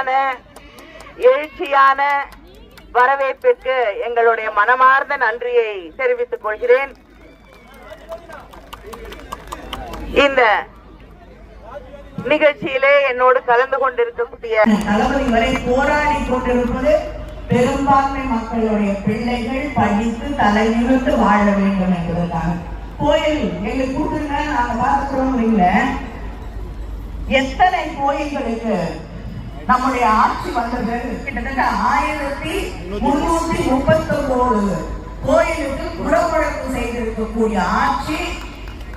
அன்பான எழுச்சியான வரவேற்பிற்கு எங்களுடைய மனமார்ந்த நன்றியை தெரிவித்துக் கொள்கிறேன். இந்த நிகழ்ச்சியிலே என்னோடு கலந்து கொண்டிருக்கக்கூடிய தளபதி வரை போராடி கொண்டிருப்பது பெரும்பான்மை மக்களுடைய பிள்ளைகள் படித்து தலை நிமிர்ந்து வாழ வேண்டும் என்பதுதான். கோயில் எங்க கூட்டுங்க நாங்க பார்க்கிறோம் இல்ல. எத்தனை கோயில்களுக்கு நம்முடைய ஆட்சி வந்தது கிட்டத்தட்ட ஆயிரத்தி முன்னூத்தி முப்பத்தி ஒன்பது கோயிலுக்கு குடமுழக்கு செய்திருக்கக்கூடிய ஆட்சி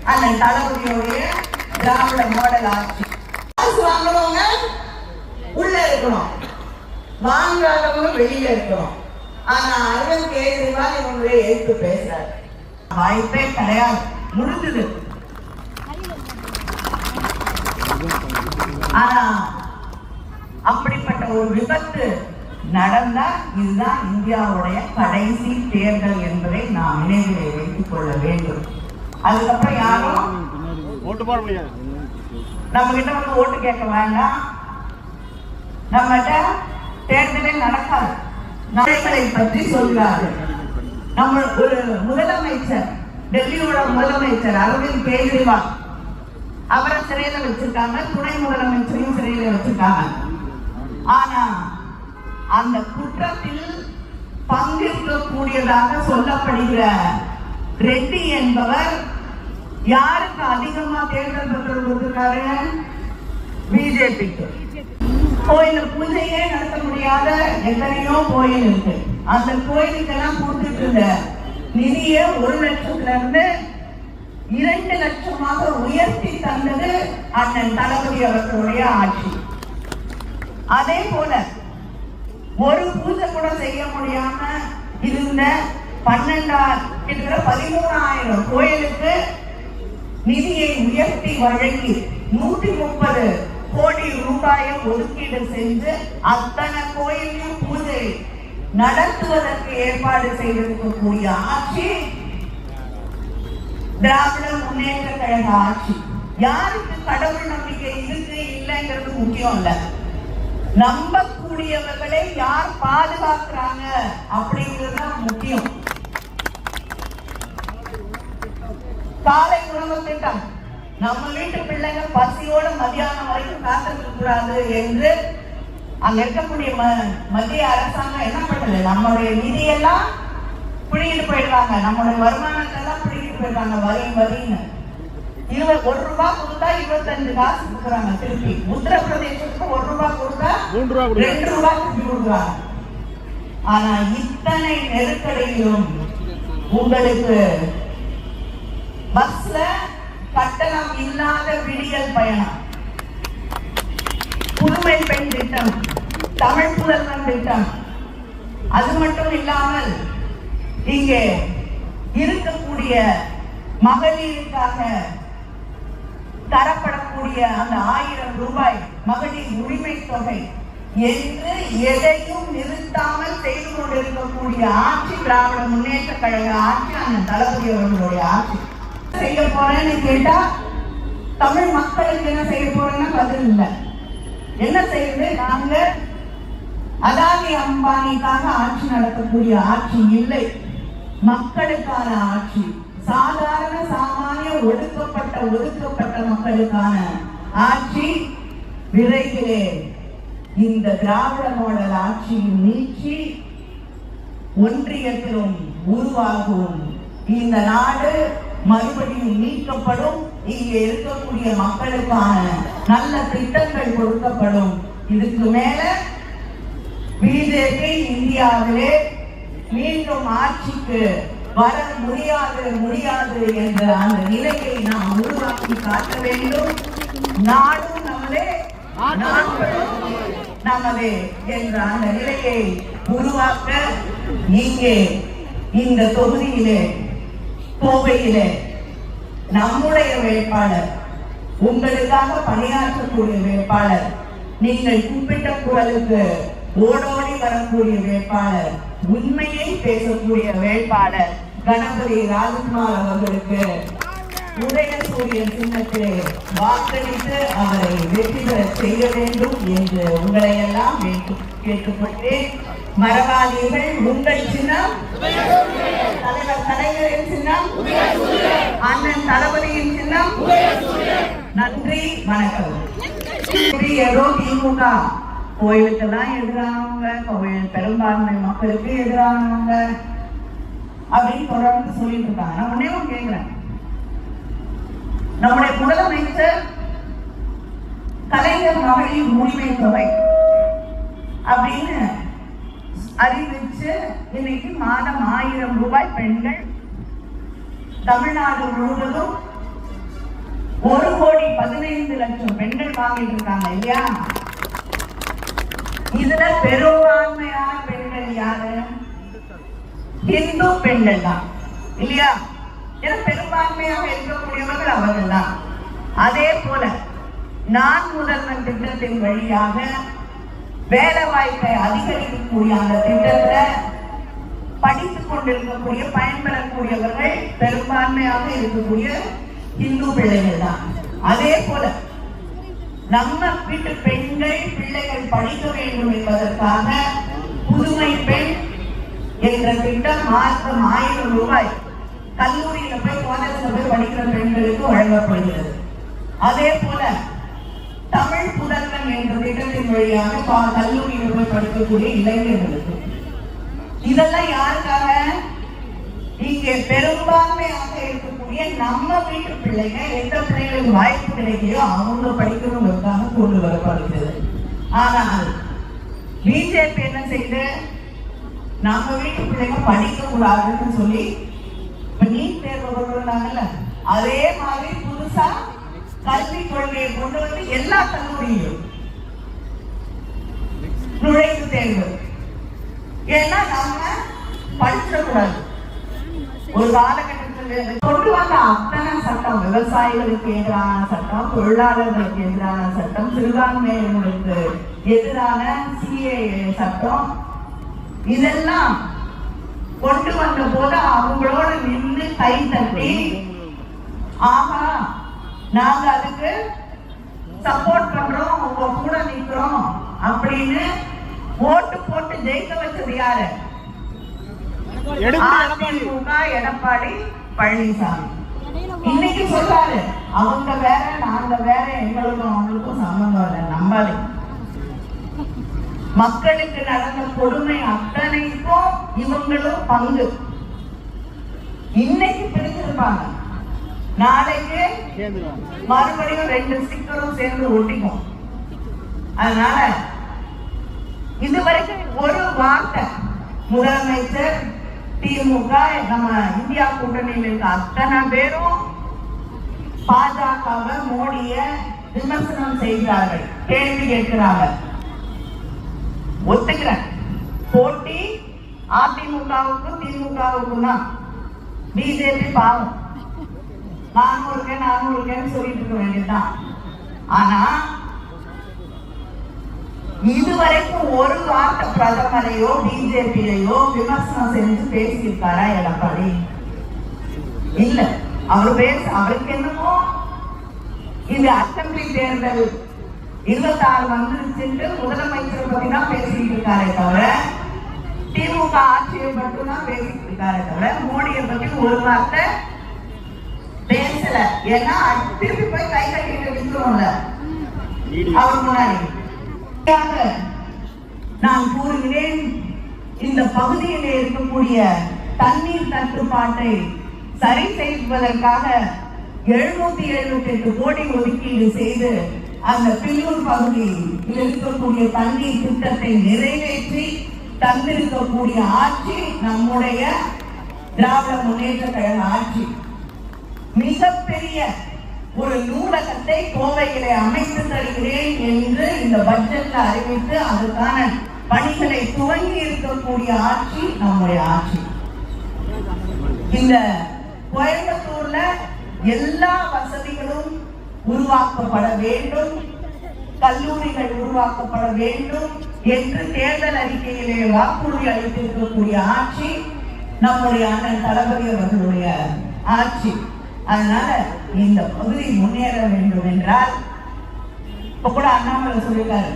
அந்த தளபதியுடைய திராவிட மாடல் ஆட்சி. காசு வாங்குறவங்க உள்ள இருக்கணும். வாங்காதவங்க வெளியில இருக்கணும். ஆனா அரவிந்த் கெஜ்ரிவால் இவங்களே எதிர்த்து பேசுறாரு. வாய்ப்பே கிடையாது. முடிஞ்சது. ஆனா அப்படிப்பட்ட ஒரு விபத்து நடந்தா இதுதான் இந்தியாவுடைய கடைசி தேர்தல் என்பதை நாம் நினைவிலே வைத்துக் கொள்ள வேண்டும். அதுக்கப்புறம் யாரும் ஓட்டு போட முடியாது. நம்ம கிட்ட வந்து ஓட்டு கேட்க வேண்டாம். நம்மகிட்ட தேர்தலே நடக்காது. நடைமுறை பற்றி சொல்கிறாரு நம்ம ஒரு முதலமைச்சர் டெல்லியோட முதலமைச்சர் அரவிந்த் கெஜ்ரிவால் அவரை சிறையில வச்சிருக்காங்க துணை முதலமைச்சரையும் சிறையில வச்சிருக்காங்க. ஆனா அந்த குற்றத்தில் பங்கேற்கக்கூடியதாக சொல்லப்படுகிற ரெட்டி என்பவர் யாருக்கு அதிகமா தேர்தல் பெற்றோர் கொடுத்திருக்காரு? பிஜேபிக்கு. கோயில பூஜையே நடத்த முடியாத எத்தனையோ கோயில் இருக்கு. அந்த கோயிலுக்கெல்லாம் கொடுத்துட்டு இருந்த நிதியை ஒரு லட்சத்துல இருந்து இரண்டு லட்சமாக உயர்த்தி தந்தது அண்ணன் தளபதி அவர்களுடைய ஆட்சி. அதே போல ஒரு பூஜை கூட செய்ய முடியாம இருந்த பன்னெண்டாயிரம் பதிமூணாயிரம் கோயிலுக்கு நிதியை உயர்த்தி வழங்கி நூற்றி முப்பது கோடி ரூபாயை ஒதுக்கீடு செஞ்சு அத்தனை கோயிலையும் பூஜை நடத்துவதற்கு ஏற்பாடு செய்திருக்கக்கூடிய ஆட்சி திராவிட முன்னேற்ற கழக ஆட்சி. யாருக்கு கடவுள் நம்பிக்கை இருக்கு இல்லைங்கிறது முக்கியம் இல்ல. நம்பக்கூடியவர்களை யார் பாதுகாக்கிறாங்க அப்படிங்கிறது தான் முக்கியம். காலை உணவு திட்டம். நம்ம வீட்டு பிள்ளைங்க பசியோட மதியானம் வரைக்கும் காத்திருக்க கூடாது என்று அங்க இருக்கக்கூடிய மத்திய அரசாங்கம் என்ன பண்ணல நம்மளுடைய நிதியெல்லாம் பிடிக்கிட்டு போயிடுறாங்க நம்மளுடைய வருமானத்தை எல்லாம் பிடிக்கிட்டு போயிடுறாங்க வரி வரின்னு. இருபது ஒரு ரூபாய் கொடுத்தா இருபத்தஞ்சு காசு கொடுக்குறாங்க. திருப்பி உத்தரப்பிரதேசத்துக்கு ஒரு ரூபாய் கொடுத்தா மூன்று ரூபாய் கொடுக்குறாங்க. ரெண்டு ரூபாய் திருப்பி கொடுக்குறாங்க. ஆனா இத்தனை நெருக்கடியிலும் உங்களுக்கு பஸ்ல கட்டணம் இல்லாத விடியல் பயணம். புதுமை பெண் திட்டம் தமிழ் புதல்வன் திட்டம். அது மட்டும் இல்லாமல் இங்கே இருக்கக்கூடிய மகளிருக்காக தரப்படக்கூடிய அந்த ஆயிரம் ரூபாய் மகளிர் உரிமை தொகை என்று எதையும் நிறுத்தாமல் செய்து கொண்டிருக்கக்கூடிய ஆட்சி திராவிட முன்னேற்ற கழக ஆட்சி அந்த தளபதி அவர்களுடைய ஆட்சி. செய்ய போறேன்னு கேட்டா தமிழ் மக்களுக்கு என்ன செய்ய போறேன்னா பதில் இல்லை. என்ன செய்யுது? நாங்க அதானி அம்பானிக்காக ஆட்சி நடத்தக்கூடிய ஆட்சி இல்லை. மக்களுக்கான ஆட்சி. சாதாரண சாமானிய ஒடுக்கப்பட்ட ஒதுக்கப்பட்ட மக்களுக்கான ஆட்சி விரைவிலே இந்த திராவிட மாடல் ஆட்சியை நீக்கி ஒன்றியத்திலும் உருவாகும். இந்த நாடு மறுபடியும் மீட்கப்படும் இங்கே இருக்கக்கூடிய மக்களுக்கான நல்ல திட்டங்கள் கொடுக்கப்படும். இதுக்கு மேல பிஜேபி இந்தியாவிலே மீண்டும் ஆட்சிக்கு வர முடியாது முடியாது என்ற அந்த நிலையை நாம் உருவாக்கி காட்ட வேண்டும். நாடும் நம்மளே நாட்களும் நமதே என்ற அந்த நிலையை உருவாக்க இங்கே இந்த தொகுதியிலே கோவையிலே நம்முடைய வேட்பாளர் உங்களுக்காக பணியாற்றக்கூடிய வேட்பாளர் நீங்கள் கூப்பிட்ட குரலுக்கு ஓடோடி வரக்கூடிய வேட்பாளர் உண்மையை பேசக்கூடிய வேட்பாளர் கணபதி ராஜ்குமார் அவர்களுக்கு உதயசூரிய சின்னத்திலே வாக்களித்து அவரை வெற்றி பெற செய்ய வேண்டும் என்று உங்களை எல்லாம் கேட்டுக்கொண்டேன். மரவாதிகள் உங்கள் சின்னம் தலைவர் தலைவரின் சின்னம் அண்ணன் தளபதியின் சின்னம் நன்றி வணக்கம். இப்படி ஏதோ திமுக கோயிலுக்கெல்லாம் எதிரானவங்க கோயில் பெரும்பான்மை மக்களுக்கு எதிரானவங்க அப்படின்னு தொடர்ந்து சொல்லிட்டு இருக்காங்க நான் ஒன்னே ஒன்று கேட்கிறேன் நம்முடைய முதலமைச்சர் கலைஞர் மகளிர் உரிமை தொகை அப்படின்னு அறிவிச்சு இன்னைக்கு மாதம் ஆயிரம் ரூபாய் பெண்கள் தமிழ்நாடு முழுவதும் ஒரு கோடி பதினைந்து லட்சம் பெண்கள் வாங்கிட்டு இருக்காங்க இல்லையா? இதுல பெரும்பான்மையான பெண்கள் யாரு? இந்து பெண்கள் தான் இல்லையா? ஏன்னா பெரும்பான்மையாக இருக்கக்கூடியவர்கள் அவர்கள் தான் அதே போல நான் முதல்வன் திட்டத்தின் வழியாக வேலை வாய்ப்பை அதிகரிக்கக்கூடிய அந்த திட்டத்தை படித்துக் கொண்டிருக்கக்கூடிய பயன்பெறக்கூடியவர்கள் பெரும்பான்மையாக இருக்கக்கூடிய இந்து பிள்ளைகள் தான் அதே போல நம்ம வீட்டு பெண்கள் பிள்ளைகள் படிக்க வேண்டும் என்பதற்காக புதுமை பெண் என்ற திட்டம் மாதம் ஆயிரம் ரூபாய் கல்லூரியில போய் காலேஜ்ல போய் படிக்கிற பெண்களுக்கு வழங்கப்படுகிறது. அதே போல தமிழ் புதல்வன் என்ற திட்டத்தின் வழியாக பா- கல்லூரியில போய் படிக்கக்கூடிய இளைஞர்களுக்கு. இதெல்லாம் யாருக்காக? இங்கே பெரும்பான்மையாக இருக்கக்கூடிய நம்ம வீட்டு பிள்ளைங்க எந்த பிள்ளைகளுக்கு வாய்ப்பு கிடைக்கையோ அவங்க படிக்கணுங்கிறதுக்காக கொண்டு வரப்படுகிறது. ஆனால் பிஜேபி என்ன செய்து நம்ம வீட்டு பிள்ளைங்க படிக்க கூடாதுன்னு சொல்லி இப்ப நீட் தேர்வு கொண்டு வந்தாங்கல்ல அதே மாதிரி புதுசா கல்வி கொள்கையை கொண்டு வந்து எல்லா கல்லூரியிலும் நுழைவு தேர்வு. ஏன்னா நம்ம படிச்சிடக்கூடாது. ஒரு காலகட்டத்தில் கொண்டு வந்த அத்தனை சட்டம் விவசாயிகளுக்கு எதிரான சட்டம் தொழிலாளர்களுக்கு எதிரான சட்டம் சிறுபான்மையினருக்கு எதிரான சிஏ சட்டம் இதெல்லாம் கொண்டு வந்த போது அவங்களோட நின்று கை தட்டி ஆஹா நாங்க அதுக்கு சப்போர்ட் பண்றோம் உங்க கூட நிக்கிறோம் அப்படின்னு ஓட்டு போட்டு ஜெயிக்க வச்சது யாரு? அதிமுக எடப்பாடி பழனிசாமி. இன்னைக்கு சொல்றாரு அவங்க வேற நாங்க வேற எங்களுக்கும் அவங்களுக்கும் சம்பந்தம் இல்லை நம்பாதே மக்களுக்கு நடந்த கொடுமை அத்தனைக்கும் இவங்களும் பங்கு. இன்னைக்கு பிரிஞ்சிருப்பாங்க. நாளைக்கு மறுபடியும் ரெண்டு ஸ்டிக்கரும் சேர்ந்து ஒட்டிக்கும். அதனால இது வரைக்கும் ஒரு வார்த்தை முதலமைச்சர் திமுக நம்ம இந்தியா கூட்டணியில் இருக்க அத்தனை பேரும் பாஜகவை மோடிய விமர்சனம் செய்கிறார்கள் கேள்வி கேட்கிறார்கள். ஒத்துக்கிறேன். போட்டி அதிமுகவுக்கும் திமுகவுக்கும் தான் பிஜேபி பாவம். நானும் இருக்கேன் நானும் இருக்கேன்னு சொல்லிட்டு இருக்க வேண்டியதுதான். ஆனா இதுவரைக்கும் ஒரு வார்த்தை பிரதமரையோ பிஜேபியையோ விமர்சனம் செஞ்சு பேசியிருக்காரா எடப்பாடி? இல்ல. அவர் பேச அவருக்கு என்னமோ இந்த அசம்பிளி தேர்தல் இருபத்தாறு வந்துருச்சுட்டு முதலமைச்சரை பத்தி தான் பேசிட்டு இருக்காரே தவிர திமுக ஆட்சியை மட்டும் தான் பேசிட்டு இருக்காரே தவிர மோடியை பத்தி ஒரு வார்த்தை பேசல. ஏன்னா திருப்பி போய் கை கட்டிட்டு விட்டுருவோம்ல. அவர் முன்னாடி. நான் கூறுகிறேன். இந்த பகுதியில் இருக்கக்கூடிய தண்ணீர் தட்டுப்பாட்டை சரி செய்வதற்காக எழுநூத்தி எழுபத்தி எட்டு கோடி ஒதுக்கீடு செய்து அந்த பில்லூர் பகுதியில் இருக்கக்கூடிய தண்ணீர் திட்டத்தை நிறைவேற்றி தந்திருக்கக்கூடிய ஆட்சி நம்முடைய திராவிட முன்னேற்ற கழக ஆட்சி. மிகப்பெரிய ஒரு நூலகத்தை கோவையிலே அமைத்து தருகிறேன் என்று இந்த பட்ஜெட்ல அறிவித்து அதுக்கான பணிகளை துவங்கி இருக்கக்கூடிய ஆட்சி நம்முடைய ஆட்சி. இந்த கோயம்புத்தூர்ல எல்லா வசதிகளும் உருவாக்கப்பட வேண்டும். கல்லூரிகள் உருவாக்கப்பட வேண்டும் என்று தேர்தல் அறிக்கையிலே வாக்குறுதி அளித்திருக்கக்கூடிய ஆட்சி நம்முடைய அண்ணன் தளபதி அவர்களுடைய ஆட்சி. அதனால இந்த பகுதி முன்னேற வேண்டும் என்றால் இப்ப கூட அண்ணாமலை சொல்லிட்டாரு.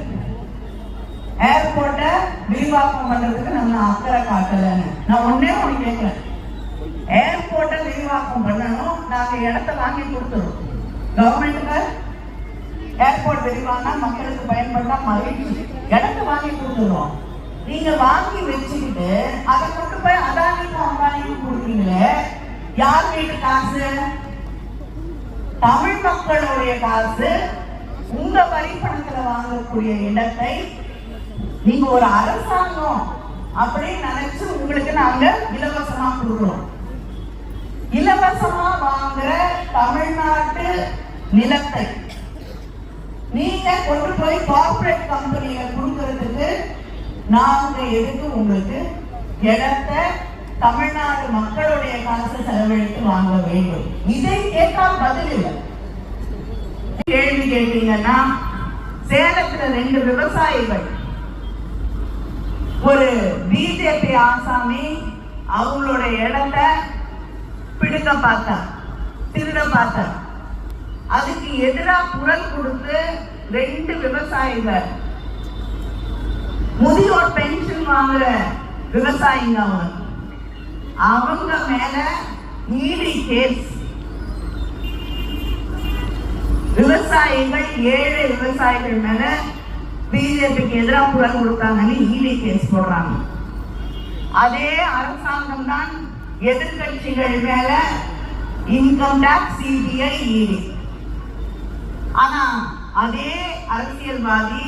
ஏர்போர்ட்டை விரிவாக்கம் பண்றதுக்கு நம்ம அக்கறை காட்டலன்னு. நான் ஒன்னே ஒண்ணு கேட்கிறேன். ஏர்போர்ட்டை விரிவாக்கம் பண்ணணும் நாங்க இடத்த வாங்கி கொடுத்துருவோம் கவர்மெண்ட்டில் ஏர்போர்ட் விரிவானா மக்களுக்கு பயன்படுத்தா மகிழ்ச்சி. இடத்த வாங்கி கொடுத்துருவோம் நீங்க வாங்கி வச்சுக்கிட்டு அதை கொண்டு போய் அதானிக்கும் அம்பானிக்கும் கொடுக்குறீங்களே யார் வீட்டு காசு? தமிழ் மக்களுடைய காசு. உங்க வரி பணத்துல வாங்கக்கூடிய இடத்தை நீங்க ஒரு அரசாங்கம் அப்படின்னு நினைச்சு உங்களுக்கு நாங்க இலவசமா கொடுக்குறோம். இலவசமா வாங்குற தமிழ்நாட்டு நிலத்தை. நீங்க கொண்டு போய் கார்ப்பரேட் கம்பெனியில கொடுக்கறதுக்கு நாங்க எதுக்கு உங்களுக்கு இடத்தை தமிழ்நாடு மக்களுடைய காசு செலவழித்து வாங்க வேண்டும்? இதை கேட்டால் பதில் இல்லை. கேள்வி கேட்டீங்கன்னா சேலத்துல ரெண்டு விவசாயிகள். ஒரு பிஜேபி ஆசாமி அவங்களோட இடத்த பிடுங்க பார்த்தார் திருட பார்த்தார். அதுக்கு எதிராக குரல் கொடுத்து ரெண்டு விவசாயிகள் முதியோர் பென்ஷன் வாங்குற விவசாயிங்க அவங்க. அவங்க மேல ஈடி கேஸ். விவசாயிகள் ஏழை விவசாயிகள் மேல பிஜேபிக்கு எதிராக குரல் கொடுத்தாங்கன்னு ஈடி கேஸ் போடுறாங்க. அதே அரசாங்கம் தான் எதிர்கட்சிகள் மேல இன்கம் டாக்ஸ் சிபிஐ ஈடி ஆனா அதே அரசியல்வாதி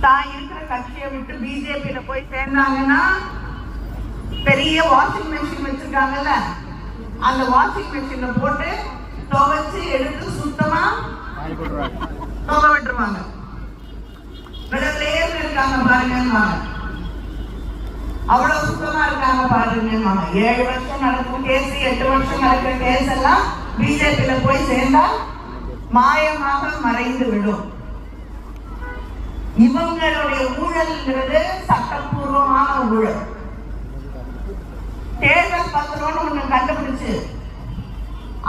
தான் இருக்கிற கட்சியை விட்டு பிஜேபியில போய் சேர்ந்தாங்கன்னா பெரிய வாஷிங் மெஷின் வச்சிருக்காங்கல்ல அந்த வாஷிங் மெஷின்ல போட்டு துவைச்சு எடுத்து சுத்தமா துவ விட்டுருவாங்க. விடலேன்னு இருக்காங்க பாருங்க அவ்வளவு சுத்தமா இருக்காங்க பாருங்க ஏழு வருஷம் நடக்கும் கேஸ் எட்டு வருஷம் நடக்கிற கேஸ் எல்லாம் பிஜேபியில போய் சேர்ந்தா மாயமாக மறைந்து விடும் இவங்களுடைய ஊழல்ங்கிறது சட்டப்பூர்வமான ஊழல். தேர்தல் பத்திரம்னு ஒண்ணு கண்டுபிடிச்சு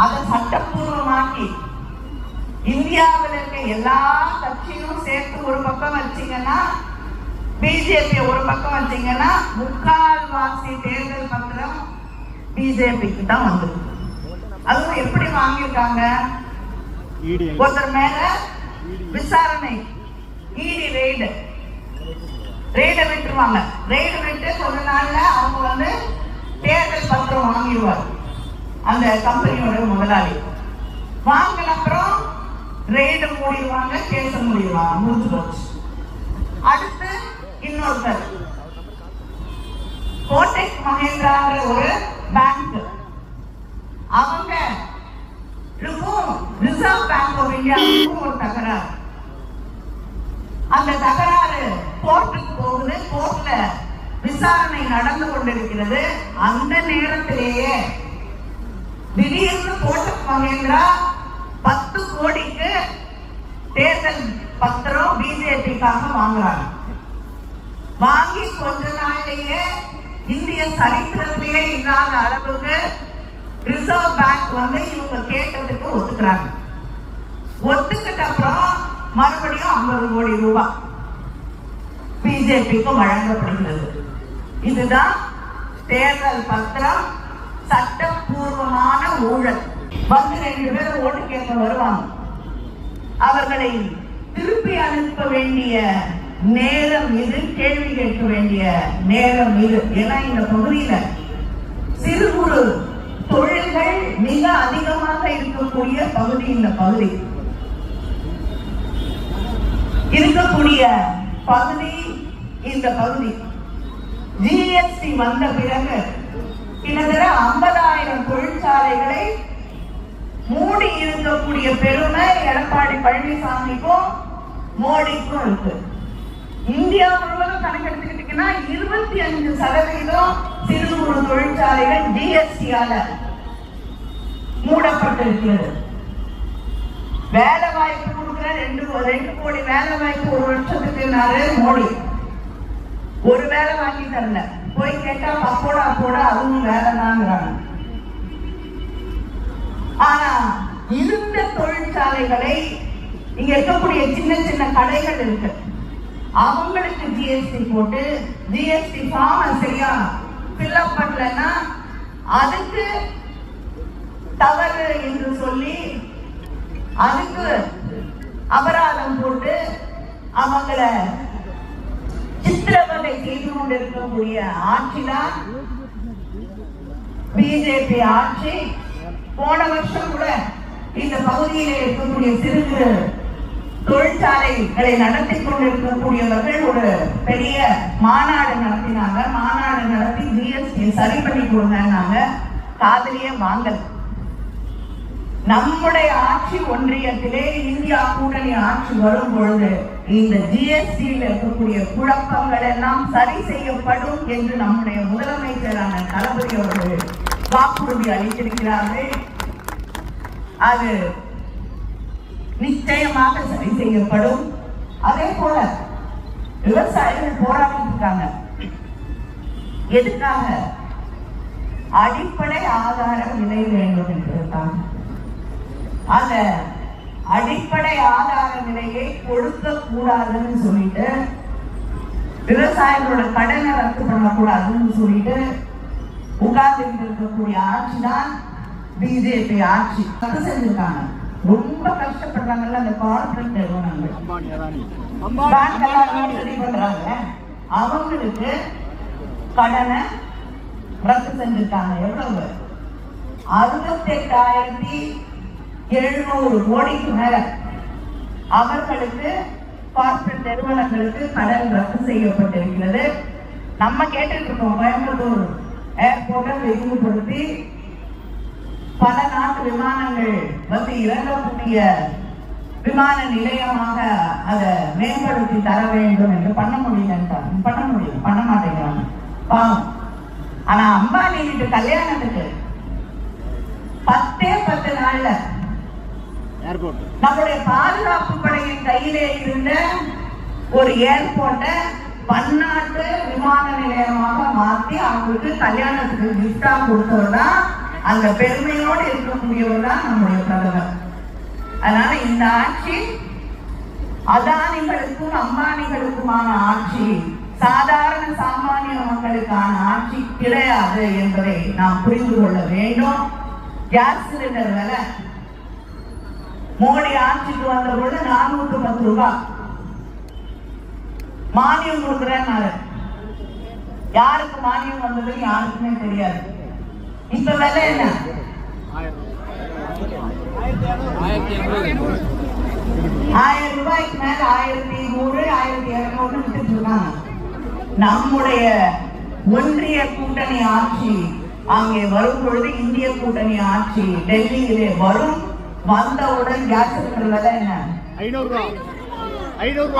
அதை சட்டப்பூர்வமாக்கி இந்தியாவில் இருக்க எல்லா கட்சியும் சேர்த்து ஒரு பக்கம் வச்சீங்கன்னா பிஜேபி ஒரு பக்கம் வச்சீங்கன்னா முக்கால்வாசி தேர்தல் பத்திரம் பிஜேபிக்கு தான் வந்திருக்கு. அதுவும் எப்படி வாங்கியிருக்காங்க? ஒருத்தர் மேல விசாரணை. இடி ரெய்டு. ரெய்டை விட்டுருவாங்க. ரெய்டு விட்டு கொஞ்ச நாள்ல அவங்க வந்து தேர்தல் பத்திரம் வாங்கிடுவார் அந்த கம்பெனியோட முதலாளி. வாங்கின அப்புறம் ரெய்டு மூடிடுவாங்க கேஸ் மூடிடுவாங்க முடிஞ்சு போச்சு. அடுத்து இன்னொருத்தர். கோட்டை மகேந்திராங்கிற ஒரு பேங்க் அவங்க ரிசர்வ் பேங்க் ஆஃப் இந்தியாவுக்கும் ஒரு தகராறு அந்த தகராறு கோர்ட்டுக்கு போகுது. கோர்ட்ல விசாரணை நடந்து கொண்டிருக்கிறது. அந்த நேரத்திலேயே திடீர்னு கோட்டக் மகேந்திரா பத்து கோடிக்கு தேர்தல் பத்திரம் பிஜேபிக்காக வாங்குறாங்க. வாங்கி கொஞ்ச நாளிலேயே இந்திய சரித்திரத்திலேயே இல்லாத அளவுக்கு ரிசர்வ் பேங்க் வந்து இவங்க கேட்டதுக்கு ஒத்துக்கிறாங்க. ஒத்துக்கிட்ட அப்புறம் மறுபடியும் ஐம்பது கோடி ரூபாய் பிஜேபிக்கு வழங்கப்படுகிறது. இதுதான் தேர்தல் பத்திரம் சட்டப்பூர்வமான ஊழல். வந்து ரெண்டு பேரும் ஓட்டு கேட்க வருவாங்க. அவர்களை திருப்பி அனுப்ப வேண்டிய நேரம் இது கேள்வி கேட்க வேண்டிய நேரம் இது. ஏன்னா இந்த பகுதியில சிறு குறு தொழில்கள் மிக அதிகமாக இருக்கக்கூடிய பகுதி இந்த பகுதி. இருக்கக்கூடிய பகுதி இந்த பகுதி. ஜிஎஸ்டி வந்த பிறகு கிட்டத்தட்ட ஐம்பதாயிரம் தொழிற்சாலைகளை மூடி இருக்கக்கூடிய பெருமை எடப்பாடி பழனிசாமிக்கும் மோடிக்கும் இருக்கு. இந்தியா முழுவதும் கணக்கெடுத்துக்கிட்டீங்கன்னா இருபத்தி அஞ்சு சதவீதம் சிறு குறு தொழிற்சாலைகள் ஜிஎஸ்டியால மூடப்பட்டிருக்கிறது. வேலை வாய்ப்பு கொடுக்குற ரெண்டு ரெண்டு கோடி வேலை வாய்ப்பு ஒரு வருஷத்துக்குனாரு மோடி. ஒரு வேலை வாங்கி தரல. போய் கேட்டா அப்போட போட அதுவும் வேலை தாங்கிறாங்க ஆனா இருந்த தொழிற்சாலைகளை இங்க இருக்கக்கூடிய சின்ன சின்ன கடைகள் இருக்கு. அவங்களுக்கு ஜிஎஸ்டி போட்டு ஜிஎஸ்டி ஃபார்ம் சரியா ஃபில்அப் பண்ணலன்னா அதுக்கு தவறு என்று சொல்லி அதுக்கு அபராதம் போட்டு அவங்கள சித்திரவதை செய்து கொண்டிருக்கக்கூடிய ஆட்சிதான் பிஜேபி ஆட்சி. போன வருஷம் கூட இந்த பகுதியில் இருக்கக்கூடிய சிறு தொழிற்சாலைகளை நடத்தி கொண்டிருக்கக்கூடியவர்கள் ஒரு பெரிய மாநாடு நடத்தினாங்க. மாநாடு நடத்தி ஜிஎஸ்டி சரி பண்ணி கொடுங்கன்னாங்க. காதலியே வாங்கல. நம்முடைய ஆட்சி ஒன்றியத்திலே இந்தியா கூட்டணி ஆட்சி வரும் பொழுது இந்த ஜிஎஸ்டியில் இருக்கக்கூடிய குழப்பங்கள் எல்லாம் சரி செய்யப்படும் என்று நம்முடைய முதலமைச்சரான தளபதி அவர்கள் வாக்குறுதி அளித்திருக்கிறார்கள். அது நிச்சயமாக சரி செய்யப்படும். அதே போல விவசாயிகள் போராடிட்டு இருக்காங்க. எதுக்காக? அடிப்படை ஆதார விலை வேண்டும் என்பதுதான் அந்த அடிப்படை ஆதார விலையை கொடுக்க கூடாதுன்னு சொல்லிட்டு விவசாயிகளோட கடனை ரத்து பண்ணக்கூடாதுன்னு சொல்லிட்டு உட்கார்ந்து இருக்கக்கூடிய ஆட்சி தான் பிஜேபி ஆட்சி. ரத்து செஞ்சிருக்காங்க. ரொம்ப கஷ்டப்படுறாங்கல்ல அந்த கார்பரேட் நிறுவனங்கள். மோசடி பண்றாங்க. அவங்களுக்கு கடனை ரத்து செஞ்சிருக்காங்க. எவ்வளவு? அறுபத்தெட்டாயிரத்தி எழுநூறு கோடிக்கு மேல அவர்களுக்கு கார்பரேட் நிறுவனங்களுக்கு கடன் ரத்து செய்யப்பட்டிருக்கிறது. நம்ம கேட்டுட்டு இருக்கோம் கோயம்புத்தூர் ஏர்போர்ட்டை விரிவுபடுத்தி பல நாட்டு விமானங்கள் வந்து இறங்கக்கூடிய விமான நிலையமாக அதை மேம்படுத்தி தர வேண்டும் என்று பண்ண முடியலன்றாங்க பண்ண முடியும் பண்ண மாட்டேங்கிறாங்க. பாவம். ஆனா அம்பானி வீட்டு கல்யாணத்துக்கு பத்தே பத்து நாள்ல நம்முடைய பாதுகாப்பு படையின் கையிலே இருந்த ஒரு ஏர்போர்ட்டை பன்னாட்டு விமான நிலையமாக மாத்தி அவங்களுக்கு கல்யாணத்துக்கு கிஃப்டா கொடுத்தவர் தான் அந்த பெருமையோடு இருக்கக்கூடியவர் தான் நம்முடைய பிரதமர். அதனால இந்த ஆட்சி அதானிகளுக்கும் அம்பானிகளுக்குமான ஆட்சி சாதாரண சாமானிய மக்களுக்கான ஆட்சி கிடையாது என்பதை நாம் புரிந்து கொள்ள வேண்டும். கேஸ் சிலிண்டர் விலை மோடி ஆட்சிக்கு வந்த பொழுது நானூற்று பத்து ரூபாய் மானியம் கொடுக்குறேன்னாரு. யாருக்கு மானியம் வந்ததுன்னு யாருக்குமே தெரியாது. இப்ப விலை என்ன? ஆயிரம் ரூபாய்க்கு மேல ஆயிரத்தி நூறு ஆயிரத்தி இருநூறு நம்முடைய ஒன்றிய கூட்டணி ஆட்சி அங்கே வரும் பொழுது இந்திய கூட்டணி ஆட்சி டெல்லியிலே வரும். வந்தவுடன் கேஸ் சிலிண்டர் விலை என்ன?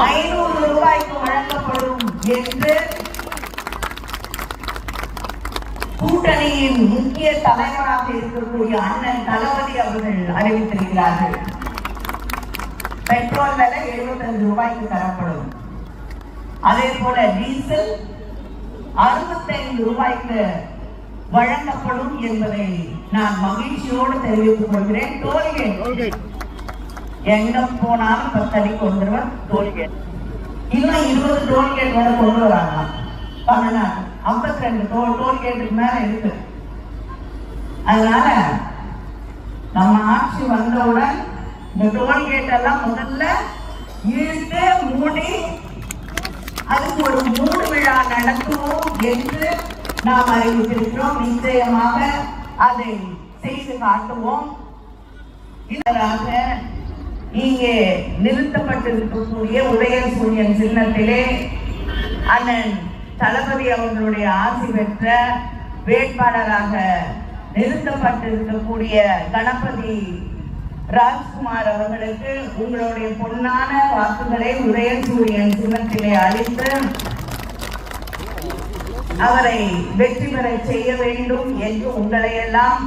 ஐநூறு ரூபாய்க்கு வழங்கப்படும் என்று கூட்டணியின் முக்கிய தலைவராக இருக்கக்கூடிய அண்ணன் தளபதி அவர்கள் அறிவித்திருக்கிறார்கள். பெட்ரோல் விலை 75 ரூபாய்க்கு தரப்படும். அதே போல டீசல் 65 ரூபாய்க்கு வழங்கப்படும் என்பதை நான் மகிழ்ச்சியோடு தெரிவித்துக் கொள்கிறேன். டோல்கேட் எங்க போனாலும் பத்தடிக்கு ஒரு தடவை டோல்கேட் இன்னும் இருபது டோல்கேட் வரை கொண்டு வராங்க தமிழ்நாடு ஐம்பத்தி ரெண்டு டோல் டோல்கேட்டுக்கு மேல இருக்கு. அதனால நம்ம ஆட்சி வந்தவுடன் இந்த டோல்கேட் எல்லாம் முதல்ல இழுத்து மூடி அதுக்கு ஒரு மூடு விழா நடத்துவோம் என்று நாம் அறிவித்திருக்கிறோம். நிச்சயமாக அதை செய்து காட்டுவோம். இதற்காக இங்கே நிறுத்தப்பட்டிருக்கக்கூடிய உதயசூரியன் சின்னத்திலே அண்ணன் தளபதி அவர்களுடைய ஆசி பெற்ற வேட்பாளராக நிறுத்தப்பட்டிருக்கக்கூடிய கணபதி ராஜ்குமார் அவர்களுக்கு உங்களுடைய பொன்னான வாக்குகளை உதயசூரியன் சின்னத்திலே அளித்து அவரை வெற்றி பெற செய்ய வேண்டும் என்று உங்களை எல்லாம்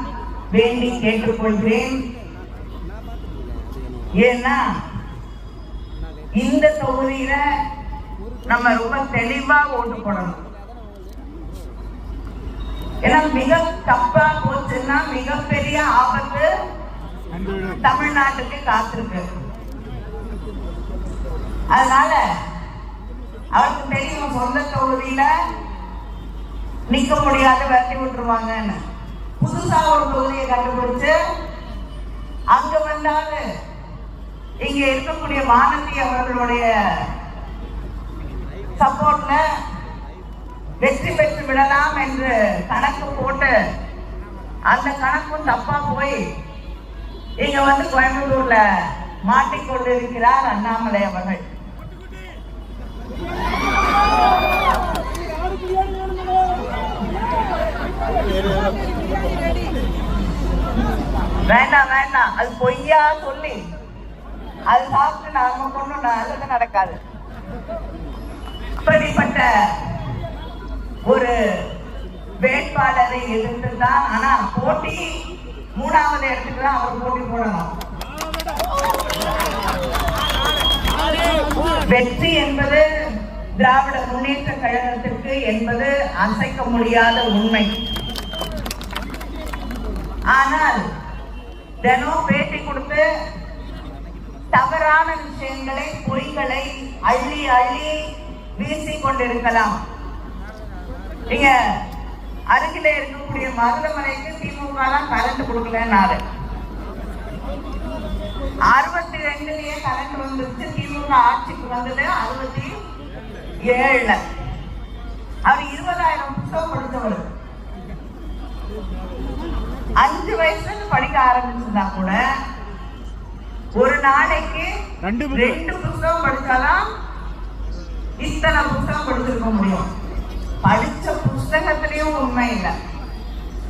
வேண்டி கேட்டுக்கொள்கிறேன். ஏன்னா இந்த தொகுதியில நம்ம ரொம்ப தெளிவா ஓட்டு போடணும். ஏன்னா மிக தப்பா போச்சுன்னா மிகப்பெரிய ஆபத்து தமிழ்நாட்டுக்கு காத்திருக்கு. அதனால அவருக்கு தெரியும் சொந்த தொகுதியில நிக்க முடியாத விரட்டி விட்டுருவாங்கன்னு. புதுசா ஒரு தொகுதியை கண்டுபிடிச்சு அங்க வந்தாலும் இங்க இருக்கக்கூடிய வானதி அவர்களுடைய சப்போர்ட்ல வெற்றி பெற்று விடலாம் என்று கணக்கு போட்டு அந்த கணக்கும் தப்பா போய் இங்க வந்து கோயம்புத்தூர்ல மாட்டிக்கொண்டிருக்கிறார் அண்ணாமலை அவர்கள். வேண்டாம் வேண்டாம். அது பொய்யா சொல்லி அது சாப்பிட்டு நாம கொண்டு நல்லது நடக்காது. இப்படிப்பட்ட ஒரு வேட்பாளரை எதிர்த்து தான் ஆனா போட்டி மூணாவது இடத்துக்கு தான் அவர் போட்டி போடணும் வெற்றி என்பது திராவிட முன்னேற்ற கழகத்திற்கு என்பது அசைக்க முடியாத உண்மை. ஆனால் தினம் பேட்டி கொடுத்து தவறான விஷயங்களை பொய்களை அள்ளி அள்ளி வீசிக் கொண்டிருக்கலாம் நீங்க அருகில இருக்கக்கூடிய மருதமலைக்கு திமுக கரண்ட் கொடுக்கலன்னாரு. அறுபத்தி ரெண்டுலயே கரண்ட் வந்துருச்சு. திமுக ஆட்சிக்கு வந்தது அறுபத்தி ஏழுல. அவர் இருபதாயிரம் புத்தகம் படித்தவர். அஞ்சு வயசுல இருந்து படிக்க ஆரம்பிச்சிருந்தா கூட ஒரு நாளைக்கு. ரெண்டு புத்தகம் படிச்சாதான் இத்தனை புத்தகம் கொடுத்துருக்க முடியும். படிச்ச புஸ்தகத்திலையும் உண்மை இல்லை.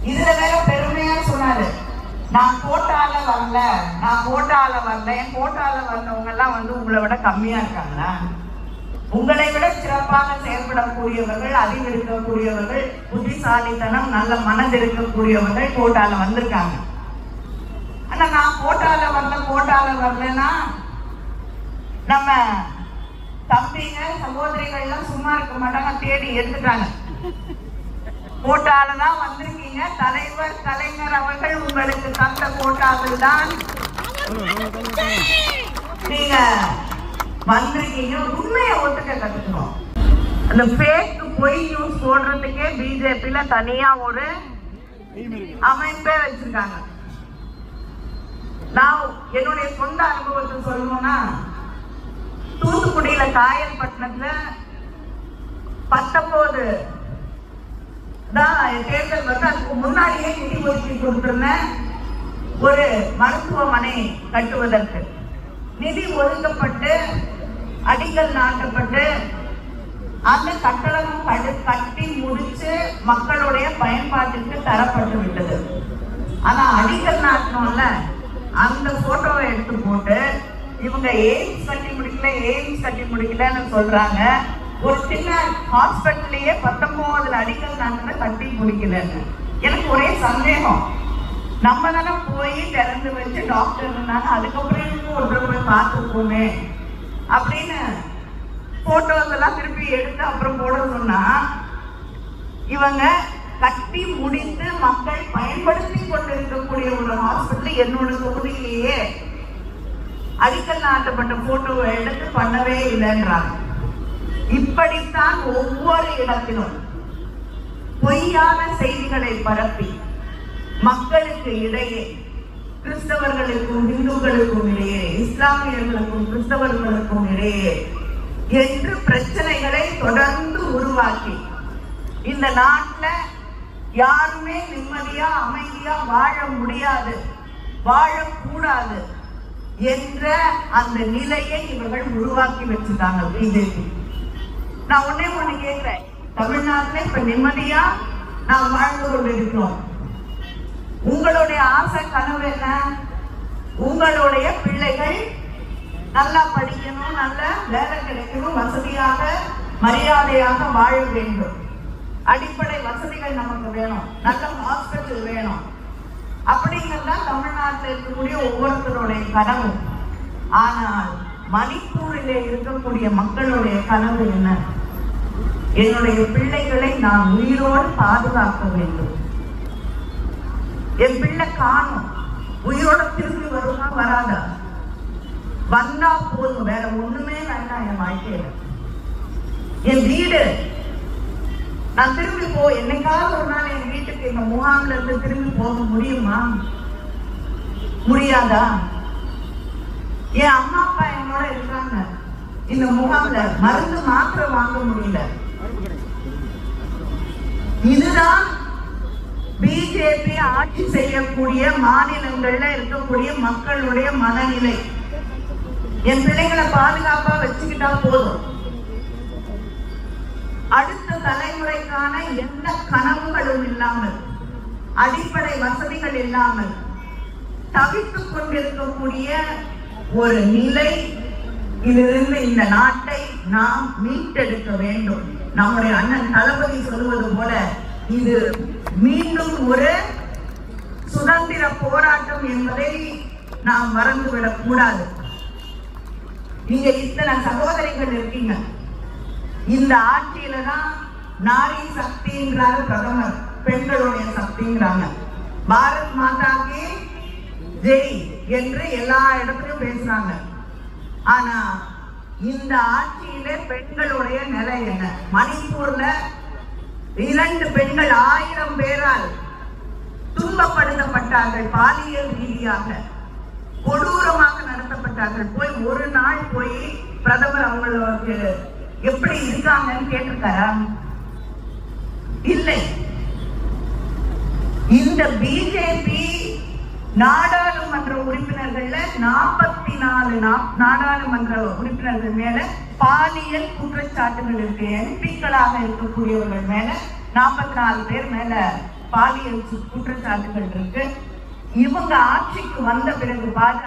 இதுல வேற பெருமையா சொன்னாரு. நான் கோட்டால வரல நான் கோட்டால வரல என் கோட்டால வந்தவங்க எல்லாம் வந்து உங்களை விட கம்மியா இருக்காங்களா உங்களை விட சிறப்பாக செயல்படக்கூடியவர்கள் அறிவிருக்கக்கூடியவர்கள் புத்திசாலித்தனம் நல்ல மனது இருக்கக்கூடியவர்கள் கோட்டால வந்திருக்காங்க. ஆனா நான் கோட்டால வரல கோட்டால வரலன்னா நம்ம தம்பிங்க சகோதரிகள் எல்லாம் சும்மா இருக்க மாட்டாங்க தேடி எடுத்துட்டாங்க. கோட்டால தான் வந்திருக்கீங்க. தலைவர் கலைஞர் அவர்கள் உங்களுக்கு தந்த கோட்டாவில் தான் நீங்க வந்திருக்கீங்க. உண்மையை ஒத்துக்க கத்துக்கணும். அந்த பேக்கு பொய் நியூஸ் போடுறதுக்கே பிஜேபியில தனியா ஒரு அமைப்பே வச்சிருக்காங்க. நான் என்னுடைய சொந்த அனுபவத்தை சொல்லணும்னா தூத்துக்குடியில காயல்பட்டினத்துல பத்தொன்பது தான் தேர்தல் வந்து அதுக்கு முன்னாடியே நிதி ஒதுக்கி கொடுத்துருந்தேன் ஒரு மருத்துவமனை கட்டுவதற்கு. நிதி ஒதுக்கப்பட்டு அடிக்கல் நாட்டப்பட்டு அந்த கட்டடமும் கட்டி முடிச்சு மக்களுடைய பயன்பாட்டிற்கு தரப்பட்டு விட்டது. ஆனா அடிக்கல் நாட்டணும்ல அந்த போட்டோவை எடுத்து போட்டு இவங்க எய்ம்ஸ் கட்டி முடிக்கல எய்ம்ஸ் கட்டி முடிக்கலன்னு சொல்றாங்க. ஒரு சின்ன ஹாஸ்பிட்டல்லையே பத்தொன்பதுல அடிக்கல் நாங்கள் கட்டி முடிக்கலன்னு எனக்கு ஒரே சந்தேகம். நம்ம தானே போய் திறந்து வச்சு டாக்டர் இருந்தாங்க அதுக்கப்புறம் இன்னும் ஒரு தடவை போய் பார்த்துருக்கோமே? அப்படின்னு போட்டோஸ் எல்லாம் திருப்பி எடுத்து அப்புறம் போட சொன்னா இவங்க கட்டி முடித்து மக்கள் பயன்படுத்தி கொண்டிருக்கக்கூடிய ஒரு ஹாஸ்பிட்டல் என்னோட தொகுதியிலேயே அடிக்கல் நாட்டப்பட்ட போட்டோவை எடுத்து பண்ணவே இல்லைன்றாங்க. இப்படித்தான் ஒவ்வொரு இடத்திலும் பொய்யான செய்திகளை பரப்பி மக்களுக்கு இடையே கிறிஸ்தவர்களுக்கும் இந்துக்களுக்கும் இடையே இஸ்லாமியர்களுக்கும் கிறிஸ்தவர்களுக்கும் இடையே என்று பிரச்சனைகளை தொடர்ந்து உருவாக்கி இந்த நாட்டில் யாருமே நிம்மதியா அமைதியா வாழ முடியாது வாழக்கூடாது. என்ற அந்த நிலையை இவர்கள் உருவாக்கி வச்சிருக்காங்க பிஜேபி. நான் ஒண்ணே ஒண்ணு கேட்கிறேன். தமிழ்நாட்டுல இப்ப நிம்மதியா நாம் வாழ்ந்து கொண்டிருக்கிறோம். உங்களுடைய ஆசை கனவு என்ன? உங்களுடைய பிள்ளைகள் நல்லா படிக்கணும் நல்ல வேலை கிடைக்கணும் வசதியாக மரியாதையாக வாழ வேண்டும். அடிப்படை வசதிகள் நமக்கு வேணும். நல்ல ஹாஸ்பிட்டல் வேணும். அப்படிங்கறதுதான் தமிழ்நாட்டில் இருக்கக்கூடிய ஒவ்வொருத்தருடைய கனவு. ஆனால் மணிப்பூரில் இருக்கக்கூடிய மக்களுடைய கனவு என்ன? என்னுடைய பிள்ளைகளை நான் உயிரோடு பாதுகாக்க வேண்டும். என் பிள்ளை காணும். உயிரோட திரும்பி வருமா வராதா? வந்தா போதும். வேற ஒண்ணுமே வேண்டாம் என் வாழ்க்கையில. என் வீடு நான் திரும்பி போ என்னைக்காவது ஒரு நாள் என் வீட்டுக்கு எங்க முகாம்ல இருந்து திரும்பி போக முடியுமா? முடியாதா? என் அம்மா அப்பா என்னோட இருக்காங்க. இந்த முகாம்ல மருந்து மாத்திரை வாங்க முடியல. இதுதான் பிஜேபி ஆட்சி செய்யக்கூடிய மாநிலங்கள்ல இருக்கக்கூடிய மக்களுடைய மனநிலை. என் பிள்ளைகளை பாதுகாப்பா வச்சுக்கிட்டா போதும். அடுத்த தலைமுறைக்கான எந்த கனவுகளும் இல்லாமல் அடிப்படை வசதிகள் இல்லாமல் தவித்துக் கொண்டிருக்கக்கூடிய ஒரு நிலை இதிலிருந்து இந்த நாட்டை நாம் மீட்டெடுக்க வேண்டும். நம்முடைய அண்ணன் தளபதி சொல்லுவது போல இது மீண்டும் ஒரு சுதந்திர போராட்டம் என்பதை நாம் மறந்துவிடக் கூடாது. நீங்க இத்தனை சகோதரிகள் இருக்கீங்க. இந்த ஆட்சியில தான் நாரி சக்திங்கிறாரு பிரதமர். பெண்களுடைய சக்திங்கிறாங்க. பாரத் மாதாக்கு ஜெய் என்று எல்லா இடத்துலயும் பேசுறாங்க. ஆனா இந்த ஆட்சியில பெண்களுடைய நிலை என்ன? மணிப்பூர்ல இரண்டு பெண்கள் ஆயிரம் பேரால் துன்பப்படுத்தப்பட்டார்கள் பாலியல் ரீதியாக. கொடூரமாக நடத்தப்பட்டார்கள். போய் ஒரு நாள் போய் பிரதமர் அவங்களுக்கு எப்படி இருக்காங்கன்னு கேட்டிருக்காரா? இல்லை. இந்த பிஜேபி நாடாளுமன்ற உறுப்பினர்கள்ல நாற்பத்தி நாலு நாடாளுமன்ற உறுப்பினர்கள் மேல பாலியல் குற்றச்சாட்டுகள் இருக்கு. எம்பிக்களாக இருக்கக்கூடியவர்கள் மேல நாற்பத்தி நாலு பேர் மேல பாலியல் குற்றச்சாட்டுகள் இருக்கு. இவங்க ஆட்சிக்கு வந்த பிறகு பாஜக